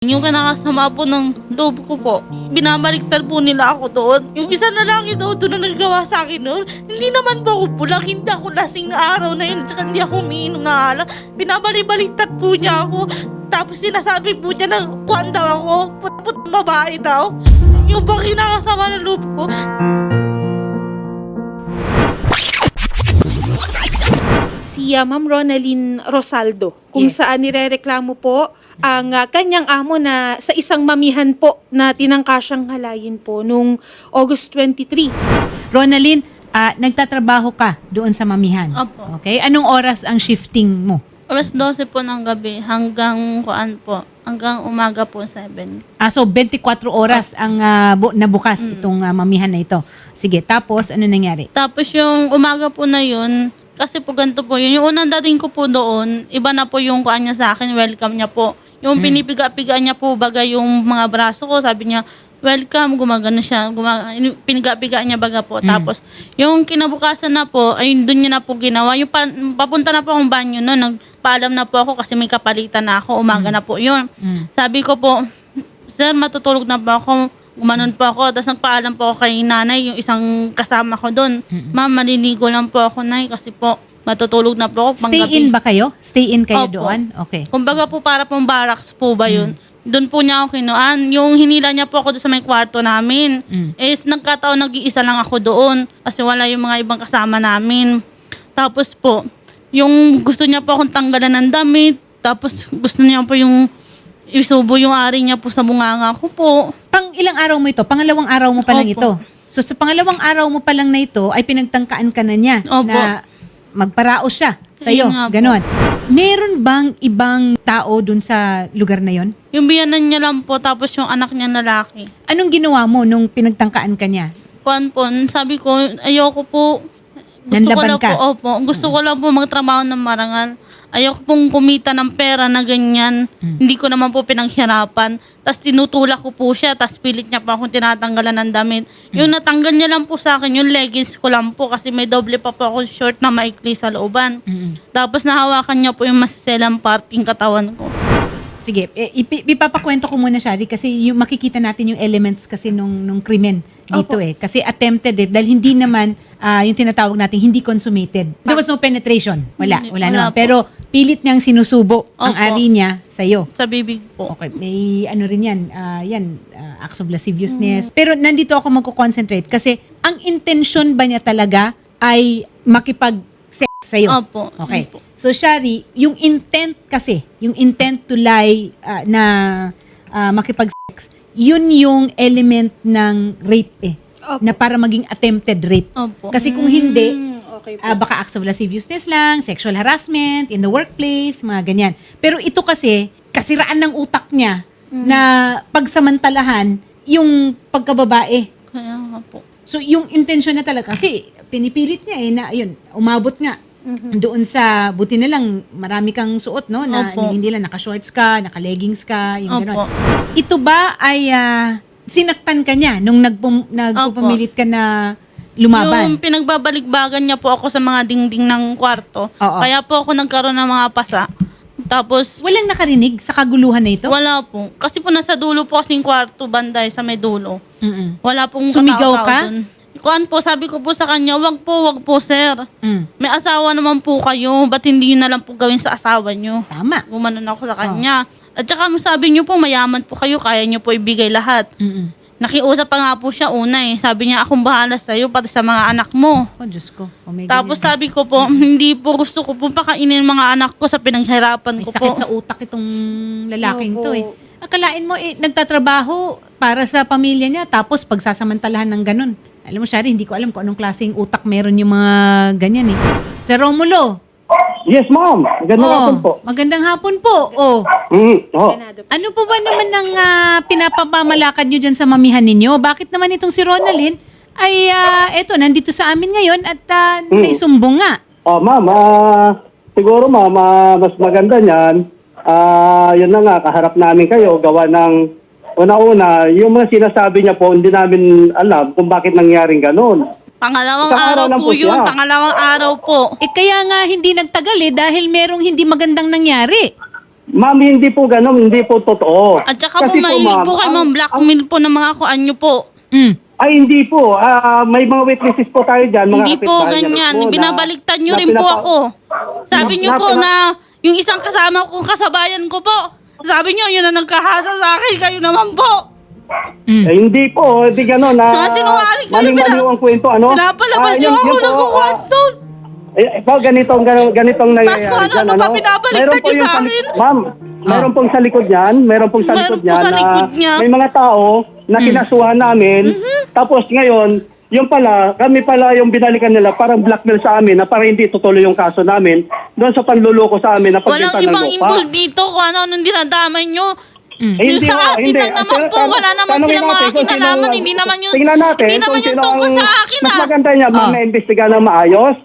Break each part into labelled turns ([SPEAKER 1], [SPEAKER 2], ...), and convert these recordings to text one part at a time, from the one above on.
[SPEAKER 1] Yung kanakasama po ng loob ko po, binabaliktad po nila ako doon. Yung isa na lalaki daw doon na naggawa sa akin noon, hindi naman po ako pulang, hindi ako lasing na araw na yun, tsaka hindi ako umiinom na alak. Binabaliktad po niya ako. Tapos sinasabi po niya na kuwan daw ako, put-put babae daw. Yung po kinakasama ng loob ko,
[SPEAKER 2] si uh, Ma'am Ronaldine Rosaldo kung
[SPEAKER 3] Yes.
[SPEAKER 2] saan nirereklamo po ang uh, kanyang amo na sa isang mamihan po na tinangka siyang halayin po nung August 23.
[SPEAKER 3] Ronalyn, ah, nagtatrabaho ka doon sa mamihan.
[SPEAKER 1] Opo.
[SPEAKER 3] Okay? Anong oras ang shifting mo?
[SPEAKER 1] alas 12 po ng gabi hanggang kuan po, hanggang umaga po 7.
[SPEAKER 3] Ah, so 24 oras ang ah, bu- nabukas itong ah, mamihan na ito. Sige, tapos ano nangyari?
[SPEAKER 1] Tapos yung umaga po na yun, kasi po ganito po yun. Yung unang dating ko po doon, iba na po yung kuan niya sa akin, welcome niya po. Yung pinipiga-piga niya po baga yung mga braso ko, sabi niya, welcome, gumagano siya, gumaga, piniga-piga niya baga po. Tapos, yung kinabukasan na po, ay doon niya na po ginawa. Yung pa- papunta na po akong banyo noon, nagpaalam na po ako kasi may kapalitan na ako, umaga na po yun. Sabi ko po, sir, matutulog na po ako. Gumanon po ako. Tapos nagpaalam po ako kay nanay, yung isang kasama ko doon. Ma'am, maliligo lang po ako, nay, kasi po matutulog na po ako
[SPEAKER 3] Stay in ba kayo? Stay in kayo
[SPEAKER 1] Opo.
[SPEAKER 3] doon? Okay.
[SPEAKER 1] Kumbaga po para pong barracks po ba yun? Doon po niya ako kinuan. Yung hinila niya po ako doon sa may kwarto namin.
[SPEAKER 3] Mm.
[SPEAKER 1] Eh, nagkataon nag-iisa lang ako doon. Kasi wala yung mga ibang kasama namin. Tapos po, yung gusto niya po akong tanggalan ng damit. Tapos gusto niya po yung isubo yung ari niya po sa bunganga ko po.
[SPEAKER 3] Pang ilang araw mo ito? Pangalawang araw mo pa lang
[SPEAKER 1] Opo.
[SPEAKER 3] ito? So sa pangalawang araw mo pa lang na ito ay pinagtangkaan ka na niya
[SPEAKER 1] Opo.
[SPEAKER 3] na magparaos siya sa iyo.
[SPEAKER 1] Ayun nga po.
[SPEAKER 3] Ganon. Meron bang ibang tao dun sa lugar na yon?
[SPEAKER 1] Yung biyanan niya lang po, tapos yung anak niya lalaki.
[SPEAKER 3] Anong ginawa mo nung pinagtangkaan ka niya?
[SPEAKER 1] Kuan po, sabi ko, ayoko po. Gusto ko
[SPEAKER 3] Nanlaban
[SPEAKER 1] lang
[SPEAKER 3] ka?
[SPEAKER 1] po, opo. Gusto ko lang po magtrabaho ng marangal. Ayoko pong kumita ng pera na ganyan.
[SPEAKER 3] Hmm.
[SPEAKER 1] Hindi ko naman po pinaghirapan. Tapos tinutulak ko po siya, tapos pilit niya pa akong tinatanggalan ng damit.
[SPEAKER 3] Hmm.
[SPEAKER 1] Yung natanggal niya lang po sa akin, yung leggings ko lang po kasi may doble pa po akong short na maikli sa looban.
[SPEAKER 3] Mm-mm.
[SPEAKER 1] Tapos nahawakan niya po yung masiselang parting katawan ko.
[SPEAKER 3] Sige, eh, ipi- ipapakwento ko muna siya kasi yung makikita natin yung elements kasi nung nung krimen dito
[SPEAKER 2] Opo.
[SPEAKER 3] eh. Kasi attempted eh dahil hindi naman ah, yung tinatawag natin hindi consummated. There was no penetration. Wala,
[SPEAKER 1] Hindi,
[SPEAKER 3] wala,
[SPEAKER 1] wala
[SPEAKER 3] naman.
[SPEAKER 1] po.
[SPEAKER 3] Pero pilit niyang sinusubo ang
[SPEAKER 1] Opo.
[SPEAKER 3] ari niya sa iyo.
[SPEAKER 1] Sa bibig po.
[SPEAKER 3] Okay, may ano rin yan, ah, yan, ah, acts of lasciviousness. Pero nandito ako magko-concentrate kasi ang intention ba niya talaga ay makipag-sex sa'yo?
[SPEAKER 1] Opo.
[SPEAKER 3] Okay.
[SPEAKER 1] Opo.
[SPEAKER 3] So, Shari, yung intent kasi, yung intent to lie ah, na ah, makipag-sex, yun yung element ng rape eh.
[SPEAKER 2] Opo.
[SPEAKER 3] Na para maging attempted rape.
[SPEAKER 1] Opo.
[SPEAKER 3] Kasi kung hindi,
[SPEAKER 2] Hmm, okay po.
[SPEAKER 3] Ah, baka acts of lasciviousness lang, sexual harassment in the workplace, mga ganyan. Pero ito kasi, kasiraan ng utak niya na pagsamantalahan yung pagkababae.
[SPEAKER 1] Kaya nga po.
[SPEAKER 3] So, yung intention na talaga, kasi pinipilit niya eh, na yun, umabot nga doon sa, buti na lang, marami kang suot, no? Na
[SPEAKER 1] Opo.
[SPEAKER 3] hindi lang naka-shorts ka, naka-leggings ka, yung gano'n. Ito ba ay ah, sinaktan ka niya nung nagpum- nagpupumilit ka na lumaban?
[SPEAKER 1] Yung pinagbabalikbagan niya po ako sa mga dingding ng kwarto.
[SPEAKER 3] Oo.
[SPEAKER 1] Kaya po ako nagkaroon ng mga pasa. Tapos,
[SPEAKER 3] Walang nakarinig sa kaguluhan na ito?
[SPEAKER 1] wala po. Kasi po nasa dulo po kasing kwarto, banday, sa may dulo.
[SPEAKER 3] Mm-mm.
[SPEAKER 1] Wala pong
[SPEAKER 3] Sumigaw
[SPEAKER 1] katao-tao
[SPEAKER 3] ka?
[SPEAKER 1] dun. Kuan po, sabi ko po sa kanya, wag po, wag po, sir.
[SPEAKER 3] Mm.
[SPEAKER 1] May asawa naman po kayo. Ba't hindi nyo na lang po gawin sa asawa nyo?
[SPEAKER 3] Tama.
[SPEAKER 1] Gumanon ako sa kanya. At saka sabi nyo po, mayaman po kayo, kaya nyo po ibigay lahat.
[SPEAKER 3] Mm-mm.
[SPEAKER 1] Nakiusap pa nga po siya una eh. Sabi niya, akong bahala sa'yo, pati sa mga anak mo.
[SPEAKER 3] Oh, Diyos ko. Oh, may
[SPEAKER 1] Tapos
[SPEAKER 3] ganyan.
[SPEAKER 1] sabi ko po, hindi po gusto ko po pakainin mga anak ko sa pinaghirapan
[SPEAKER 3] may
[SPEAKER 1] ko
[SPEAKER 3] sakit
[SPEAKER 1] po.
[SPEAKER 3] sa utak itong lalaking
[SPEAKER 2] Opo.
[SPEAKER 3] to eh. Akalain mo eh, nagtatrabaho para sa pamilya niya tapos pagsasamantalahan ng ganun. Alam mo, Shari, hindi ko alam kung anong klaseng utak meron yung mga ganyan eh. Sir Romulo.
[SPEAKER 4] Yes, ma'am. Magandang
[SPEAKER 3] oh,
[SPEAKER 4] hapon po.
[SPEAKER 3] Magandang hapon po. Oh.
[SPEAKER 4] Mm, oh.
[SPEAKER 3] Ano po ba naman ng uh, pinapamalakad nyo dyan sa mamihan ninyo? Bakit naman itong si Ronaldin ay ah, eto, nandito sa amin ngayon at ah, may sumbong nga.
[SPEAKER 4] Ah, ma'am, ah, siguro ma'am, ah, mas maganda niyan, ah, yun na nga, kaharap namin kayo, gawa ng, una-una, yung mga sinasabi niya po, hindi namin alam kung bakit nangyaring ganun.
[SPEAKER 1] Pangalawang
[SPEAKER 4] araw
[SPEAKER 1] araw po
[SPEAKER 4] po
[SPEAKER 1] yun.
[SPEAKER 4] siya.
[SPEAKER 1] Pangalawang araw po.
[SPEAKER 3] Eh kaya nga hindi nagtagal eh dahil merong hindi magandang nangyari.
[SPEAKER 4] Ma'am, hindi po ganun, hindi po totoo.
[SPEAKER 1] At saka po
[SPEAKER 4] Kasi
[SPEAKER 1] mahilig po kayo
[SPEAKER 4] ang-
[SPEAKER 1] mga blackmail po ng mga kuan nyo po.
[SPEAKER 3] Mm.
[SPEAKER 4] Ay, hindi po. Ah, may mga witnesses po tayo dyan. Mga
[SPEAKER 1] Hindi po ganyan.
[SPEAKER 4] po na-
[SPEAKER 1] Binabaliktad nyo
[SPEAKER 4] na
[SPEAKER 1] rin po
[SPEAKER 4] pinapa-
[SPEAKER 1] ako. Sabi
[SPEAKER 4] Na-
[SPEAKER 1] nyo
[SPEAKER 4] na-
[SPEAKER 1] po
[SPEAKER 4] na-
[SPEAKER 1] na yung isang kasama kong kasabayan ko po. Sabi nyo, yun na nagkahasa sa akin. Kayo naman po.
[SPEAKER 3] Mm.
[SPEAKER 4] Eh, hindi po, hindi gano'n. Na,
[SPEAKER 1] So, sinungaling kayo,
[SPEAKER 4] Maling-maliw
[SPEAKER 1] pina-
[SPEAKER 4] ang kwento, ano?
[SPEAKER 1] Pinapalabas
[SPEAKER 4] Ah, yun-
[SPEAKER 1] ako
[SPEAKER 4] po,
[SPEAKER 1] nagkukwento.
[SPEAKER 4] ah, eh, ito, ganitong, ganitong, ganitong nangyayari
[SPEAKER 1] Tapos ano,
[SPEAKER 4] dyan,
[SPEAKER 1] ano pa pinabaliktad
[SPEAKER 4] Meron po yung
[SPEAKER 1] sa
[SPEAKER 4] sa
[SPEAKER 1] akin?
[SPEAKER 4] Ma'am, meron pong sa likod niyan, meron pong sa
[SPEAKER 1] Meron
[SPEAKER 4] likod
[SPEAKER 1] po
[SPEAKER 4] niyan
[SPEAKER 1] sa
[SPEAKER 4] na
[SPEAKER 1] likod niya.
[SPEAKER 4] may mga tao na
[SPEAKER 1] Mm.
[SPEAKER 4] kinasuhan namin.
[SPEAKER 1] Mm-hmm.
[SPEAKER 4] Tapos ngayon, yung pala, kami pala yung binalikan nila, parang blackmail sa amin na para hindi tutuloy yung kaso namin doon sa panluloko sa amin na
[SPEAKER 1] Walang
[SPEAKER 4] pagbenta ng
[SPEAKER 1] ibang
[SPEAKER 4] lupa.
[SPEAKER 1] involved dito kung ano-anong dinadamay nyo.
[SPEAKER 4] Eh,
[SPEAKER 1] Yung
[SPEAKER 4] hindi
[SPEAKER 1] sa
[SPEAKER 4] nga,
[SPEAKER 1] atin
[SPEAKER 4] hindi.
[SPEAKER 1] lang naman po, wala naman silang mga kinalaman,
[SPEAKER 4] sino-
[SPEAKER 1] hindi naman yun-
[SPEAKER 4] Tingnan natin
[SPEAKER 1] hindi
[SPEAKER 4] kung
[SPEAKER 1] naman yun tungkol sa akin,
[SPEAKER 4] Mas
[SPEAKER 1] ah.
[SPEAKER 4] maganda niya,
[SPEAKER 3] Oh.
[SPEAKER 4] ma-imbestiga ng maayos.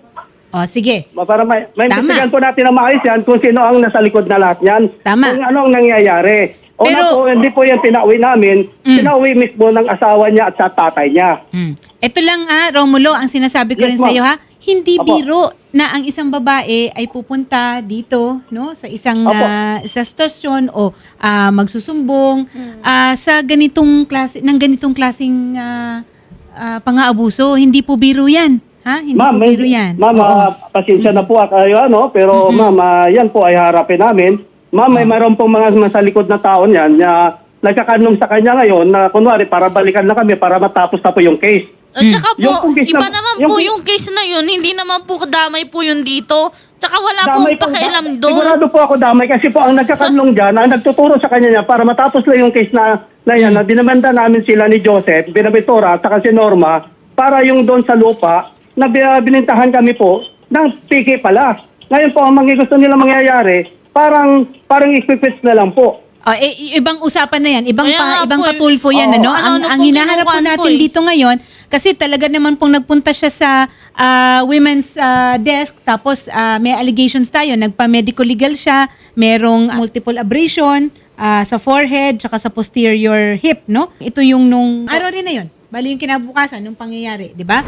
[SPEAKER 3] O, sige.
[SPEAKER 4] Ma- Para ma- ma-imbestigahan
[SPEAKER 3] Tama.
[SPEAKER 4] po natin ng maayos yan kung sino ang nasa likod na lahat yan.
[SPEAKER 3] Tama.
[SPEAKER 4] Kung ano ang nangyayari. O
[SPEAKER 3] Pero-
[SPEAKER 4] na po, hindi po yan pinauwi namin.
[SPEAKER 3] Mm.
[SPEAKER 4] Pinauwi mismo ng asawa niya at sa tatay niya.
[SPEAKER 3] Mm. Ito lang ah, Romulo, ang sinasabi ko
[SPEAKER 4] Yes,
[SPEAKER 3] rin sa iyo ha, hindi
[SPEAKER 4] Apo.
[SPEAKER 3] biro na ang isang babae ay pupunta dito, no, sa isang
[SPEAKER 4] Apo.
[SPEAKER 3] ah, sa stasyon o ah, magsusumbong ah, sa ganitong klase ng ganitong klasing ah, ah, pang-aabuso. Hindi po biro 'yan, ha? Hindi
[SPEAKER 4] Ma'am,
[SPEAKER 3] po
[SPEAKER 4] may-
[SPEAKER 3] biro 'yan.
[SPEAKER 4] ma'am, ah, pasensya na po kayo, ano, pero ma'am, ah, yan po ay harapin namin. Ma'am, may meron pong mga nasa likod na tao niyan na nagkakanong sa kanya ngayon na kunwari para balikan na kami para matapos na po yung case.
[SPEAKER 1] At saka po,
[SPEAKER 4] Yung pong case
[SPEAKER 1] iba
[SPEAKER 4] na-
[SPEAKER 1] naman
[SPEAKER 4] yung
[SPEAKER 1] po yung case na yun, hindi naman po damay po yun dito. Tsaka wala
[SPEAKER 4] Damay
[SPEAKER 1] pong pakialam doon.
[SPEAKER 4] Sigurado po ako damay kasi po ang nagkakanlong dyan, ang nagtuturo sa kanya niya para matapos lang yung case na, na yan, na dinamanda namin sila ni Joseph, Binabitora, at saka si Norma, para yung doon sa lupa, na bi- binintahan kami po ng PK pala. Ngayon po, ang mga gusto nila mangyayari, parang, parang equipment na lang po.
[SPEAKER 3] Oh, eh, ibang usapan na yan, ibang
[SPEAKER 1] Kaya
[SPEAKER 3] pa, ibang
[SPEAKER 1] po, eh.
[SPEAKER 3] patulfo yan,
[SPEAKER 4] Oo.
[SPEAKER 3] ano?
[SPEAKER 1] Ano-ano
[SPEAKER 3] ang ang
[SPEAKER 1] pong
[SPEAKER 3] hinahanap po
[SPEAKER 1] kinukuhan
[SPEAKER 3] natin
[SPEAKER 1] po, eh.
[SPEAKER 3] dito ngayon, kasi talaga naman pong nagpunta siya sa ah, women's ah, desk, tapos ah, may allegations tayo, nagpa-medical legal siya, merong multiple abrasion ah, sa forehead, tsaka sa posterior hip, no? Ito yung nung araw rin na yun. Bali yung kinabukasan, nung pangyayari, di ba?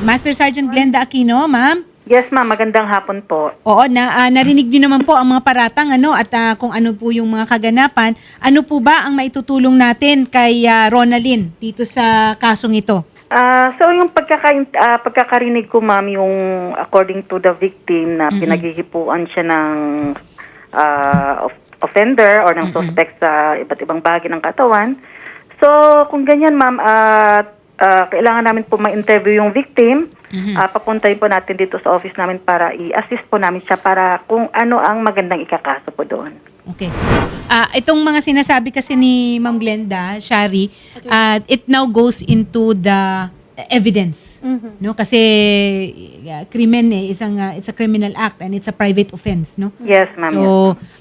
[SPEAKER 3] Master Sergeant Glenda Aquino, ma'am.
[SPEAKER 5] Yes, ma'am. Magandang hapon po.
[SPEAKER 3] Oo, na, ah, narinig niyo naman po ang mga paratang ano at ah, kung ano po yung mga kaganapan. Ano po ba ang maitutulong natin kay ah, Ronalyn dito sa kasong ito?
[SPEAKER 5] Ah, so yung pagkaka ah, pagkakarinig ko, ma'am, yung according to the victim na pinaghihipuan siya ng ah, of- offender or ng suspect sa iba't ibang bahagi ng katawan. So, kung ganyan, ma'am, at ah, kailangan namin po ma-interview yung victim. Ah, papuntahin po natin dito sa office namin para i-assist po namin siya para kung ano ang magandang ikakaso po doon.
[SPEAKER 3] Okay. Ah, itong mga sinasabi kasi ni Ma'am Glenda, Shari, ah, it now goes into the evidence. No? Kasi yeah, krimen eh, isang, ah, it's a criminal act and it's a private offense. No?
[SPEAKER 5] Yes, ma'am.
[SPEAKER 3] So,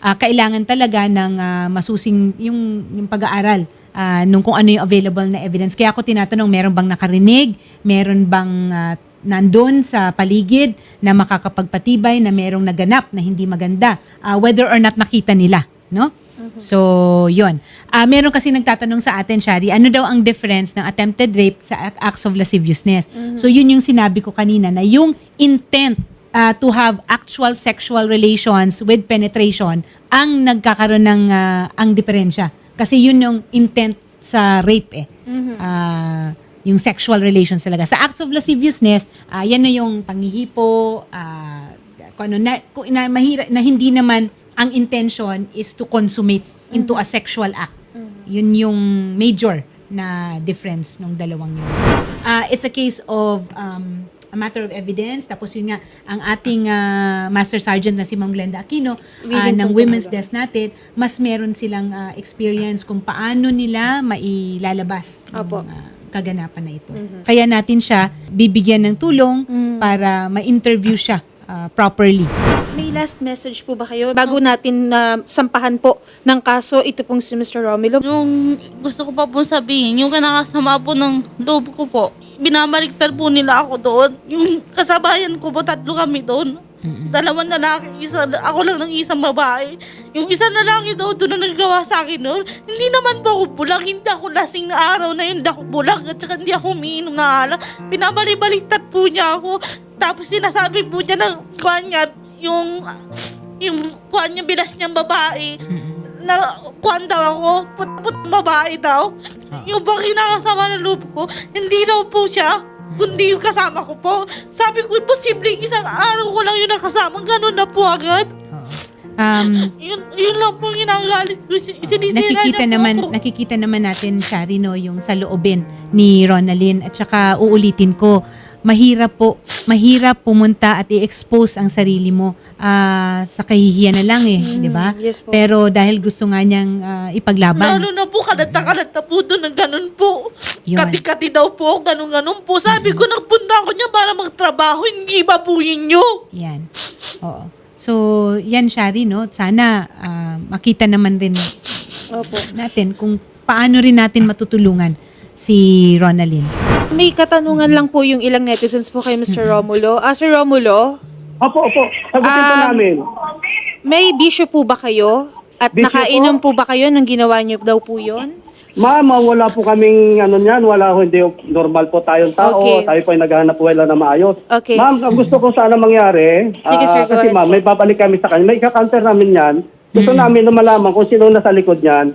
[SPEAKER 3] ah, kailangan talaga ng ah, masusing yung, yung pag-aaral ah, nung kung ano yung available na evidence. Kaya ako tinatanong, meron bang nakarinig? Meron bang ah, nandun sa paligid na makakapagpatibay na merong naganap na hindi maganda? Ah, whether or not nakita nila. No? So, yun. Ah, meron kasi nagtatanong sa atin, Shari, ano daw ang difference ng attempted rape sa acts of lasciviousness? So, yun yung sinabi ko kanina na yung intent uh, to have actual sexual relations with penetration ang nagkakaroon ng uh, ang diferensya. Kasi yun yung intent sa rape eh. Ah, yung sexual relations talaga. Sa acts of lasciviousness, ah, yan na yung panghihipo, ah, kung ano, na, kung na, mahira, na hindi naman ang intention is to consummate into a sexual act. Yun yung major na difference ng dalawang yun. Ah, it's a case of um, a matter of evidence. Tapos yun nga, ang ating ah, Master Sergeant na si Ma'am Glenda Aquino ah, ng Women's Desk natin, mas meron silang ah, experience kung paano nila mailalabas
[SPEAKER 2] Apo.
[SPEAKER 3] ang ah, kaganapan na ito. Kaya natin siya bibigyan ng tulong para ma-interview siya ah, properly.
[SPEAKER 2] May last message po ba kayo bago natin na sampahan po ng kaso ito pong si Mr. Romulo?
[SPEAKER 1] Yung gusto ko pa po sabihin, yung kanakasama po ng loob ko po, binabaliktad po nila ako doon. Yung kasabayan ko po, tatlo kami doon. Dalawang lalaki, isa, ako lang ng isang babae. Yung isang lalaki daw doon na naggawa sa akin noon, hindi naman po ako bulag, hindi ako lasing na araw na yun, hindi ako bulag, at saka hindi ako umiinom na alak. Binabalik-baliktad po niya ako. Tapos sinasabi po niya ng kuhan niya, yung, yung kuhan niya, bilas niyang babae. Na kuhan daw ako, put-put babae daw. Yung bang kinakasama ng loob ko, hindi daw po siya, kundi yung kasama ko po. Sabi ko, posibleng isang araw ko lang yung nakasama, ganun na po agad.
[SPEAKER 3] Um,
[SPEAKER 1] Yun, yun lang po yung ginagalit ko. Sin- Sinisira
[SPEAKER 3] nakikita
[SPEAKER 1] niya po
[SPEAKER 3] naman
[SPEAKER 1] ako.
[SPEAKER 3] nakikita naman natin Shari no yung sa loobin ni Ronalyn at saka uulitin ko mahirap po mahirap pumunta at i-expose ang sarili mo ah, sa kahihiyan na lang eh, 'di ba?
[SPEAKER 2] yes po.
[SPEAKER 3] Pero dahil gusto nga niyang ah, ipaglaban.
[SPEAKER 1] Lalo na po, kalat na kalat na po doon ng ganun po.
[SPEAKER 3] Yun.
[SPEAKER 1] Kati-kati daw po, ganun-ganun po. Sabi ko, nagpunta ako niya para magtrabaho, hindi babuyin niyo.
[SPEAKER 3] Yan. Oo. So, yan Shari no. Sana ah, makita naman rin
[SPEAKER 2] Opo.
[SPEAKER 3] natin kung paano rin natin matutulungan si Ronalyn.
[SPEAKER 2] May katanungan lang po yung ilang netizens po kay Mr. Romulo. Ah, Sir Romulo,
[SPEAKER 4] Opo, opo. Sagutin po
[SPEAKER 2] Um,
[SPEAKER 4] namin.
[SPEAKER 2] may bisyo po ba kayo? At
[SPEAKER 4] Bisyo
[SPEAKER 2] nakainom
[SPEAKER 4] po?
[SPEAKER 2] po ba kayo nang ginawa niyo daw po yun?
[SPEAKER 4] Ma'am, wala po kaming ano niyan, wala ho, hindi normal po tayong tao,
[SPEAKER 2] Okay.
[SPEAKER 4] tayo po ay naghahanap po na maayos.
[SPEAKER 2] Okay.
[SPEAKER 4] Ma'am, ang gusto ko sana mangyari,
[SPEAKER 2] Sige,
[SPEAKER 4] ah,
[SPEAKER 2] sir, go
[SPEAKER 4] kasi
[SPEAKER 2] ahead
[SPEAKER 4] ma'am,
[SPEAKER 2] po.
[SPEAKER 4] may babalik kami sa kanya, may ika-counter namin yan. Gusto namin na malaman kung sino nasa likod niyan.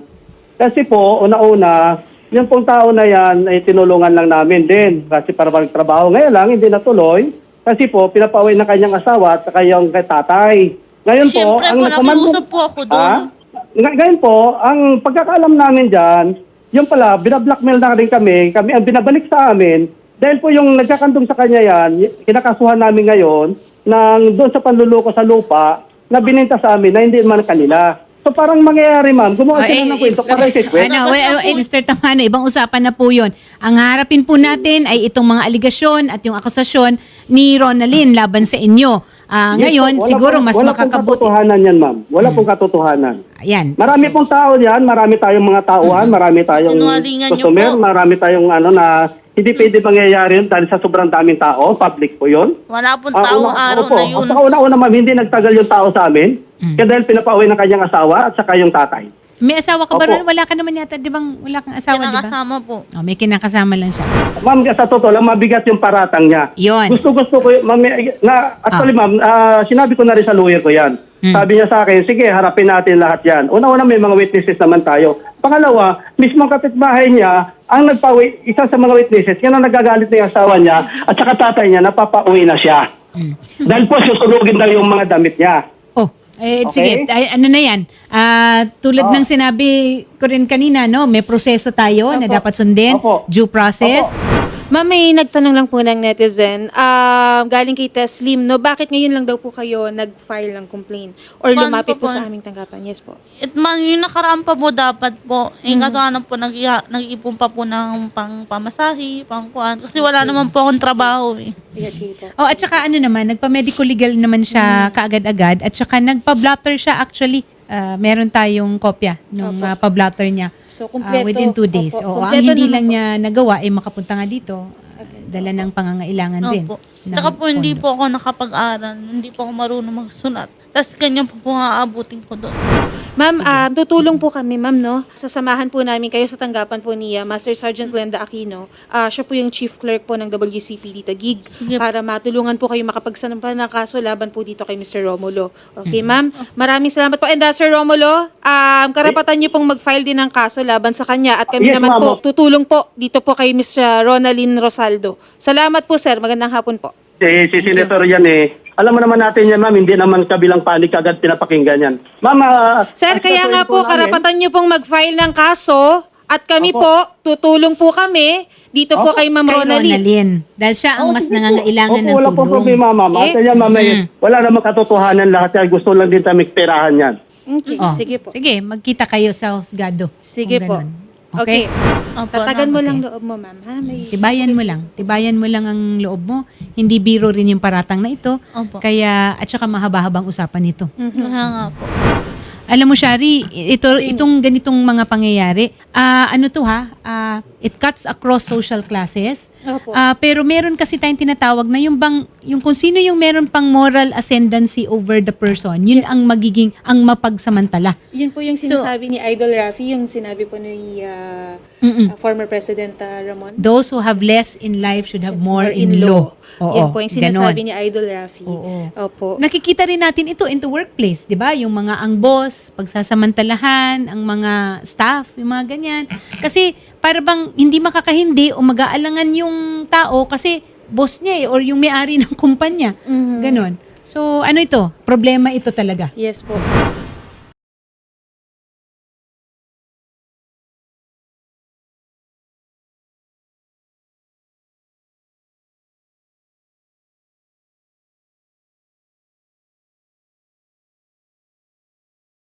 [SPEAKER 4] Kasi po, una-una, yung pong tao na yan ay tinulungan lang namin din. Kasi para magtrabaho ngayon lang, hindi natuloy. Kasi po, pinapaway ng kanyang asawa at kay tatay. Ngayon po,
[SPEAKER 1] Siyempre po,
[SPEAKER 4] nagkumandong-
[SPEAKER 1] nakiusap po ako doon.
[SPEAKER 4] Ah? Ng- Ngayon po, ang pagkakaalam namin dyan, yung pala, binablockmail na rin kami, kami ang binabalik sa amin, dahil po yung nagkakandong sa kanya yan, y- kinakasuhan namin ngayon, ng doon sa panluloko sa lupa, na bininta sa amin na hindi man kanila. So parang mangyayari ma'am, gumawa
[SPEAKER 3] Oh,
[SPEAKER 4] sila
[SPEAKER 3] eh,
[SPEAKER 4] ng kwento para
[SPEAKER 3] eh,
[SPEAKER 4] i-request.
[SPEAKER 3] Ano, wala, eh, Mr. Tamano, ibang usapan na po yun. Ang harapin po natin ay itong mga aligasyon at yung akusasyon ni Ronalyn laban sa inyo. Ah,
[SPEAKER 4] Yes
[SPEAKER 3] ngayon,
[SPEAKER 4] po, wala
[SPEAKER 3] siguro
[SPEAKER 4] pong-
[SPEAKER 3] mas
[SPEAKER 4] wala pong
[SPEAKER 3] makakabuti.
[SPEAKER 4] katotohanan yan ma'am. Wala pong katotohanan.
[SPEAKER 3] Ayan.
[SPEAKER 4] Marami pong tao diyan, marami tayong mga tauhan, marami tayong customer,
[SPEAKER 1] po.
[SPEAKER 4] marami tayong ano na hindi pwede mangyayari yun dahil sa sobrang daming tao, public po yun.
[SPEAKER 1] Wala pong
[SPEAKER 4] Ah,
[SPEAKER 1] taong
[SPEAKER 4] una-
[SPEAKER 1] araw
[SPEAKER 4] opo.
[SPEAKER 1] na yun.
[SPEAKER 4] Saka una-una ma'am, hindi nagtagal yung tao sa amin. Kaya dahil pinapauwi ng kanyang asawa at saka yung tatay.
[SPEAKER 3] May asawa ka ba?
[SPEAKER 4] Opo.
[SPEAKER 3] Ron? Wala ka naman yata, di bang wala kang asawa, di ba?
[SPEAKER 1] Kinakasama po.
[SPEAKER 3] Oh, may kinakasama lang siya.
[SPEAKER 4] Ma'am, sa totoo lang, mabigat yung paratang niya.
[SPEAKER 3] Yun.
[SPEAKER 4] Gusto-gusto ko, y- ma'am, eh, na, actually ma'am, ah, sinabi ko na rin sa lawyer ko yan. Sabi niya sa akin, sige, harapin natin lahat yan. Una-una, may mga witnesses naman tayo. Pangalawa, mismo ang kapitbahay niya, ang nagpawi, isa sa mga witnesses, yan ang nagagalit na yung asawa niya, at saka tatay niya, napapauwi na siya. Dahil po, susunugin daw yung mga damit niya.
[SPEAKER 3] Eh,
[SPEAKER 4] Okay.
[SPEAKER 3] sige, ay, ano na yan? Ah, tulad ng sinabi ko rin kanina, no, may proseso tayo na
[SPEAKER 2] Opo.
[SPEAKER 3] dapat sundin,
[SPEAKER 4] Opo.
[SPEAKER 3] due process.
[SPEAKER 2] Ma'am, may nagtanong lang po ng netizen, ah, galing kay Teslim, no, bakit ngayon lang daw po kayo nag-file ng complaint? Or
[SPEAKER 1] Paano
[SPEAKER 2] lumapit po
[SPEAKER 1] pa po?
[SPEAKER 2] sa aming tanggapan? Yes po.
[SPEAKER 1] It man, yung nakaraan pa po dapat po. Eh, kaso ano po, nag nag-ipon pa po ng pang pamasahe, pang kuhan. Kasi wala naman po akong trabaho eh.
[SPEAKER 2] Okay po.
[SPEAKER 3] Oh, at saka ano naman, nagpa-medical legal naman siya kaagad-agad at saka nagpa-blotter siya actually. Ah, meron tayong kopya nung ah, pa-blotter niya
[SPEAKER 2] So,
[SPEAKER 3] ah,
[SPEAKER 2] kumpleto.
[SPEAKER 3] within two days.
[SPEAKER 2] Opo,
[SPEAKER 3] Oo, ang hindi lang
[SPEAKER 2] po.
[SPEAKER 3] niya nagawa ay makapunta nga dito. ah, Dala ng pangangailangan din.
[SPEAKER 1] Opo.
[SPEAKER 3] ng
[SPEAKER 1] Saka po, hindi
[SPEAKER 3] pondo.
[SPEAKER 1] po ako nakapag-aral. Hindi po ako marunong magsulat. Tapos ganyan po po aabutin ko doon.
[SPEAKER 2] Ma'am, ah, tutulong po kami, ma'am, no? Sasamahan po namin kayo sa tanggapan po ni ah, Master Sergeant Glenda Aquino. Ah, siya po yung chief clerk po ng WCP dito, GIG,
[SPEAKER 1] Sige.
[SPEAKER 2] para matulungan po kayo makapagsanampan ng kaso laban po dito kay Mr. Romulo. Okay, ma'am? Maraming salamat po. And uh, Sir Romulo, um, karapatan niyo pong mag-file din ng kaso laban sa kanya at kami
[SPEAKER 4] Yes,
[SPEAKER 2] naman po tutulong po dito po kay Ms. Ronaldin Rosaldo. Salamat po, sir. Magandang hapon po.
[SPEAKER 4] Si, si Senator yan eh. Alam mo naman natin yan, ma'am, hindi naman kabilang panik agad pinapakinggan yan. Ma'am, ah,
[SPEAKER 2] Sir, kaya nga po,
[SPEAKER 4] namin-
[SPEAKER 2] karapatan nyo pong mag-file ng kaso at kami
[SPEAKER 4] Opo.
[SPEAKER 2] po, tutulong po kami dito po kay Ma'am
[SPEAKER 3] Kay
[SPEAKER 2] Ronaldin.
[SPEAKER 3] Ronalyn. Dahil siya ang
[SPEAKER 4] Oh,
[SPEAKER 3] mas
[SPEAKER 4] po.
[SPEAKER 3] nangangailangan
[SPEAKER 4] Opo,
[SPEAKER 3] ng
[SPEAKER 4] wala
[SPEAKER 3] tulong.
[SPEAKER 4] pong problema, ma'am.
[SPEAKER 2] Eh?
[SPEAKER 4] At yan, ma'am, eh,
[SPEAKER 3] Mm.
[SPEAKER 4] wala namang katotohanan lahat yan. Gusto lang din kami perahan yan.
[SPEAKER 2] Okay,
[SPEAKER 3] Oh,
[SPEAKER 2] sige po.
[SPEAKER 3] Sige, magkita kayo sa husgado.
[SPEAKER 2] Sige
[SPEAKER 3] Kung
[SPEAKER 2] po.
[SPEAKER 3] ganun.
[SPEAKER 2] Okay.
[SPEAKER 1] Opo,
[SPEAKER 2] Tatagan mo
[SPEAKER 3] Okay.
[SPEAKER 2] lang loob mo, ma'am. Ha? May...
[SPEAKER 3] Tibayan mo lang. Tibayan mo lang ang loob mo. Hindi biro rin yung paratang na ito.
[SPEAKER 1] Opo.
[SPEAKER 3] Kaya, at saka mahaba-habang usapan ito.
[SPEAKER 1] Kaya nga po.
[SPEAKER 3] Alam mo, Shari, ito, itong ganitong mga pangyayari, ah, ano to ha, ah, it cuts across social classes.
[SPEAKER 2] Opo.
[SPEAKER 3] Ah, pero meron kasi tayong tinatawag na yung bang yung kung sino yung meron pang moral ascendancy over the person, yun ang magiging ang mapagsamantala.
[SPEAKER 2] Yun po yung sinasabi ni Idol Rafi, yung sinabi po ni ah, ah, former President ah, Ramon.
[SPEAKER 3] Those who have less in life should have more in law. Oo,
[SPEAKER 2] Yan po yung sinasabi
[SPEAKER 3] ganon.
[SPEAKER 2] ni Idol Rafi.
[SPEAKER 3] Oo.
[SPEAKER 2] Opo.
[SPEAKER 3] Nakikita rin natin ito into workplace, 'di ba? Yung mga ang boss, pagsasamantalahan, ang mga staff, yung mga ganyan. Kasi para bang hindi makakahindi o mag-aalangan yung tao kasi boss niya eh, or yung may-ari ng kumpanya. Ganon. So, ano ito? Problema ito talaga.
[SPEAKER 2] Yes po.